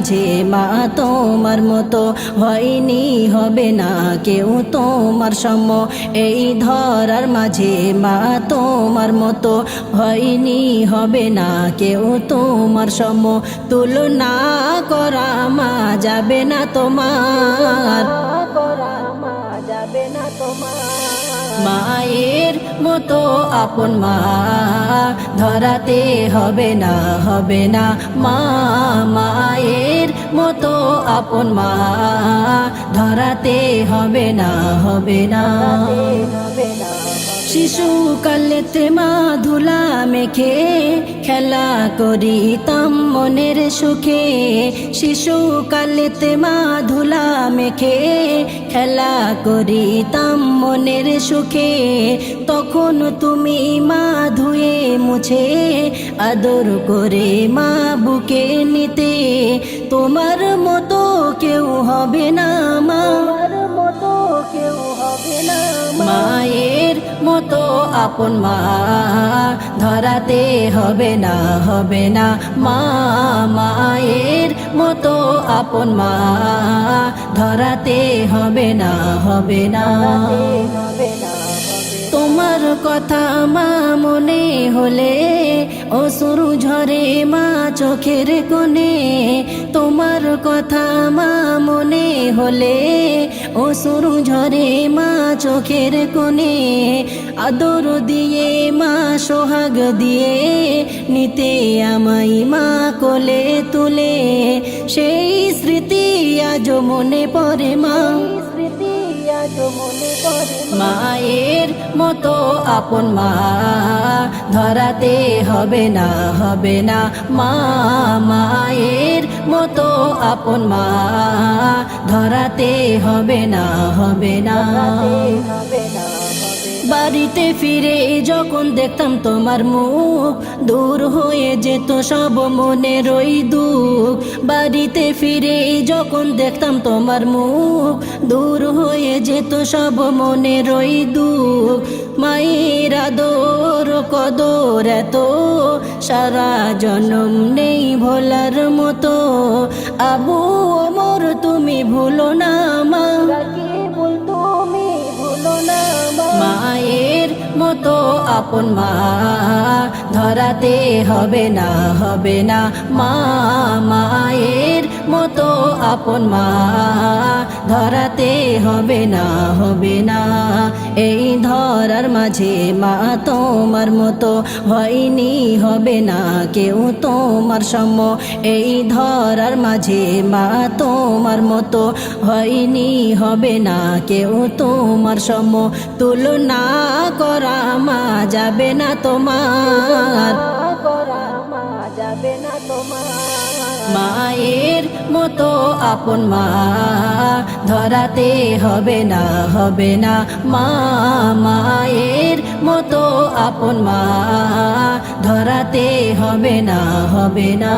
মাঝে মা তোমার মতো হয়নি, হবে না কেউ তোমার সম। এই ধরার মাঝে মা তোমার মতো হয়নি, হবে না কেউ তোমার সম। তুলনা করা মা যাবে না তোমার। করা মা যাবে না তোমার। মায়ের মতো আপন মা ধরাতে হবে না হবে না। মা মায়ের মতো আপন মা ধরাতে হবে না হবে না। শিশু কালেতে মা ধুলা মেখে খেলা করিতাম মনের সুখে। শিশু কালেতে মা ধুলা মেখে খেলা করিতাম মনের সুখে। তখন তুমি মা ধুয়ে মুছে আদর করে মা বুকে নিতে। তোমার মতো কেউ হবে না মা। কেউ হবে না মায়ের মতো আপন মা ধরাতে হবে না হবে না। মা মায়ের মতো আপন মা ধরাতে হবে না হবে না। তোমার কথা মা মনে হলে অসুরু ঝরে মা চোখের কোণে। তোমার কথা মা হলে অসুরু ঝরে মা চোখের কোণে, আদর দিয়ে মা সোহাগ দিয়ে নিতে আমাই মা কোলে তুলে। সেই স্মৃতি আজ মনে পড়ে মা। মায়ের মতো আপন মা, ধরাতে হবে না হবে না মা মতো আপন মা ধরাতে হবে না হবে না। বাড়িতে ফিরে যখন দেখতাম তোমার মুখ দূর হয়ে যেত সব মনের ওই দুঃখ। বাড়িতে ফিরে যখন দেখতাম তোমার মুখ দূর হয়ে যেত সব মনের ওই দুঃখ। মায়ের আদর কদর এত সারা জনম নেই ভোলার মতো। আবু ওমর তুমি ভুলো না মা। তুমি ভুলো না মায়ের মতো আপন মা, ধরাতে হবে না হবে না মা, মায়ের মতো আপন মা, ধরাতে হবে না হবে না। এই ধরার মাঝে মা তোমার মতো হয়নি, হবে না কেউ তোমার সম। এই ধরার মাঝে মা তোমার মতো হয়নি, হবে না কেউ তোমার সম। তুলনা করা মা যাবে না তোমার যাবে না তোমার। মায়ের মতো আপন মা, ধরাতে হবে না হবে না। মা, মায়ের মতো আপন মা, ধরাতে হবে না হবে না।